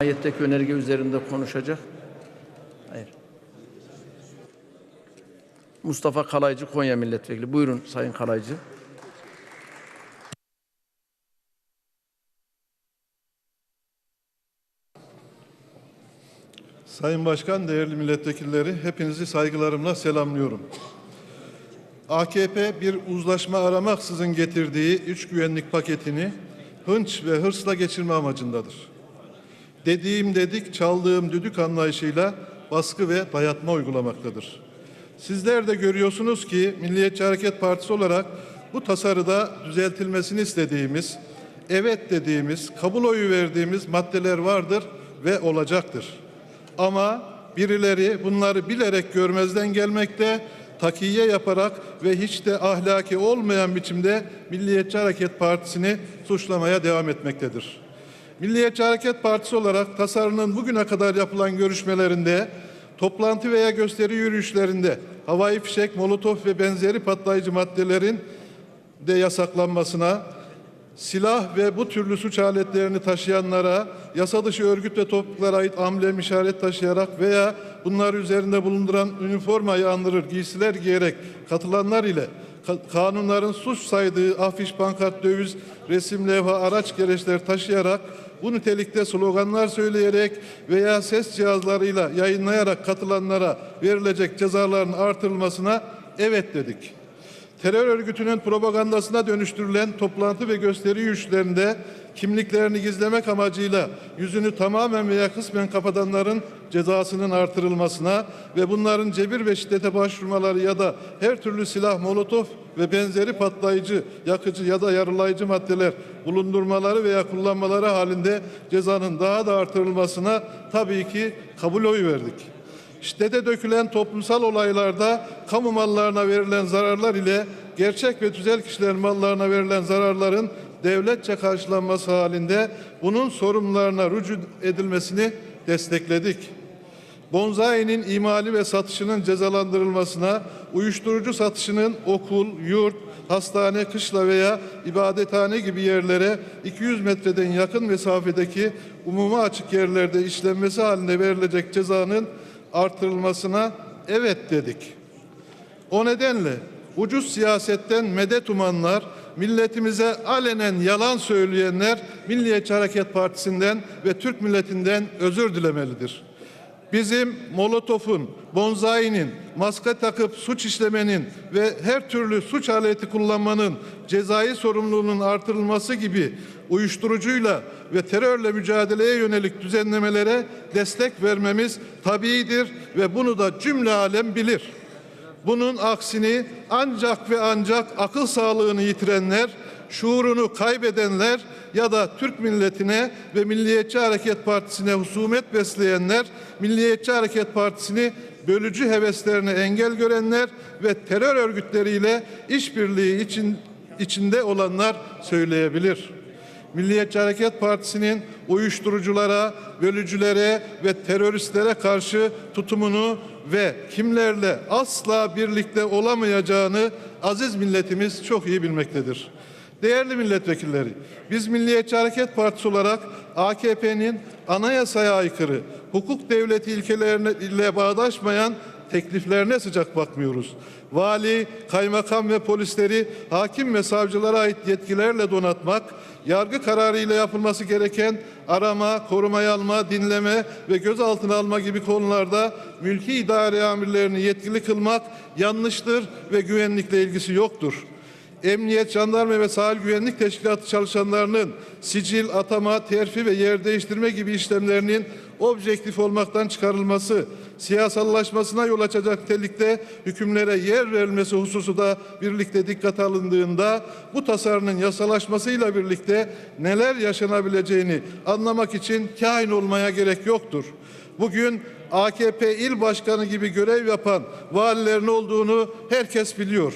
Ayetteki önerge üzerinde konuşacak. Hayır. Mustafa Kalaycı Konya Milletvekili. Buyurun Sayın Kalaycı. Sayın Başkan, değerli milletvekilleri, hepinizi saygılarımla selamlıyorum. AKP bir uzlaşma aramaksızın getirdiği üç güvenlik paketini hınç ve hırsla geçirme amacındadır. Dediğim dedik, çaldığım düdük anlayışıyla baskı ve dayatma uygulamaktadır. Sizler de görüyorsunuz ki Milliyetçi Hareket Partisi olarak bu tasarıda düzeltilmesini istediğimiz, evet dediğimiz, kabul oyu verdiğimiz maddeler vardır ve olacaktır. Ama birileri bunları bilerek görmezden gelmekte, takiye yaparak ve hiç de ahlaki olmayan biçimde Milliyetçi Hareket Partisi'ni suçlamaya devam etmektedir. Milliyetçi Hareket Partisi olarak tasarının bugüne kadar yapılan görüşmelerinde, toplantı veya gösteri yürüyüşlerinde havai fişek, molotof ve benzeri patlayıcı maddelerin de yasaklanmasına, silah ve bu türlü suç aletlerini taşıyanlara, yasa dışı örgüt ve topluluklara ait amblem işaret taşıyarak veya bunlar üzerinde bulunduran üniformayı andırır giysiler giyerek katılanlar ile ka- kanunların suç saydığı afiş, pankart, döviz, resim, levha, araç gereçler taşıyarak bu nitelikte sloganlar söyleyerek veya ses cihazlarıyla yayınlayarak katılanlara verilecek cezaların artırılmasına evet dedik terör örgütünün propagandasına dönüştürülen toplantı ve gösteri yürüyüşlerinde kimliklerini gizlemek amacıyla yüzünü tamamen veya kısmen kapatanların cezasının artırılmasına ve bunların cebir ve şiddete başvurmaları ya da her türlü silah, molotof ve benzeri patlayıcı, yakıcı ya da yarılayıcı maddeler bulundurmaları veya kullanmaları halinde cezanın daha da artırılmasına tabii ki kabul oyu verdik. Şiddete dökülen toplumsal olaylarda kamu mallarına verilen zararlar ile gerçek ve tüzel kişilerin mallarına verilen zararların devletçe karşılanması halinde bunun sorumlularına rücu edilmesini destekledik. Bonzai'nin imali ve satışının cezalandırılmasına, uyuşturucu satışının okul, yurt, hastane, kışla veya ibadethane gibi yerlere 200 metreden yakın mesafedeki umuma açık yerlerde işlenmesi halinde verilecek cezanın artırılmasına evet dedik. O nedenle ucuz siyasetten medet umanlar, milletimize alenen yalan söyleyenler Milliyetçi Hareket Partisi'nden ve Türk milletinden özür dilemelidir. Bizim Molotof'un, Bonzai'nin, maske takıp suç işlemenin ve her türlü suç aleti kullanmanın cezai sorumluluğunun artırılması gibi uyuşturucuyla ve terörle mücadeleye yönelik düzenlemelere destek vermemiz tabiidir ve bunu da cümle alem bilir. Bunun aksini ancak ve ancak akıl sağlığını yitirenler, şuurunu kaybedenler ya da Türk milletine ve Milliyetçi Hareket Partisi'ne husumet besleyenler, Milliyetçi Hareket Partisi'ni bölücü heveslerine engel görenler ve terör örgütleriyle işbirliği için, içinde olanlar söyleyebilir. Milliyetçi Hareket Partisi'nin uyuşturuculara, bölücülere ve teröristlere karşı tutumunu ve kimlerle asla birlikte olamayacağını aziz milletimiz çok iyi bilmektedir. Değerli milletvekilleri, biz Milliyetçi Hareket Partisi olarak AKP'nin anayasaya aykırı, hukuk devleti ilkelerine ile bağdaşmayan tekliflerine sıcak bakmıyoruz. Vali, kaymakam ve polisleri hakim ve savcılara ait yetkilerle donatmak, yargı kararıyla yapılması gereken arama, korumaya alma, dinleme ve gözaltına alma gibi konularda mülki idare amirlerini yetkili kılmak yanlıştır ve güvenlikle ilgisi yoktur. Emniyet, jandarma ve sahil güvenlik teşkilatı çalışanlarının sicil, atama, terfi ve yer değiştirme gibi işlemlerinin objektif olmaktan çıkarılması, siyasallaşmasına yol açacak nitelikte hükümlere yer verilmesi hususu da birlikte dikkat alındığında bu tasarının yasalaşmasıyla birlikte neler yaşanabileceğini anlamak için kain olmaya gerek yoktur. Bugün AKP il başkanı gibi görev yapan valilerin olduğunu herkes biliyor.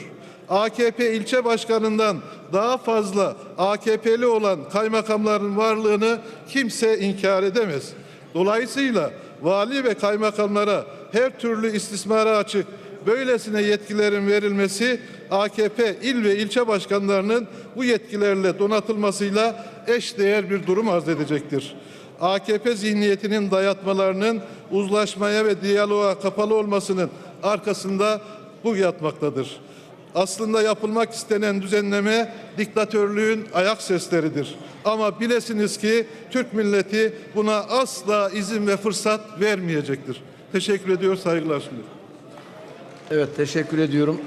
AKP ilçe başkanından daha fazla AKP'li olan kaymakamların varlığını kimse inkar edemez. Dolayısıyla vali ve kaymakamlara her türlü istismara açık böylesine yetkilerin verilmesi AKP il ve ilçe başkanlarının bu yetkilerle donatılmasıyla eş değer bir durum arz edecektir. AKP zihniyetinin dayatmalarının uzlaşmaya ve diyaloğa kapalı olmasının arkasında bu yatmaktadır. Aslında yapılmak istenen düzenleme diktatörlüğün ayak sesleridir. Ama bilesiniz ki Türk milleti buna asla izin ve fırsat vermeyecektir. Teşekkür ediyor, saygılar sunuyorum. Evet teşekkür ediyorum.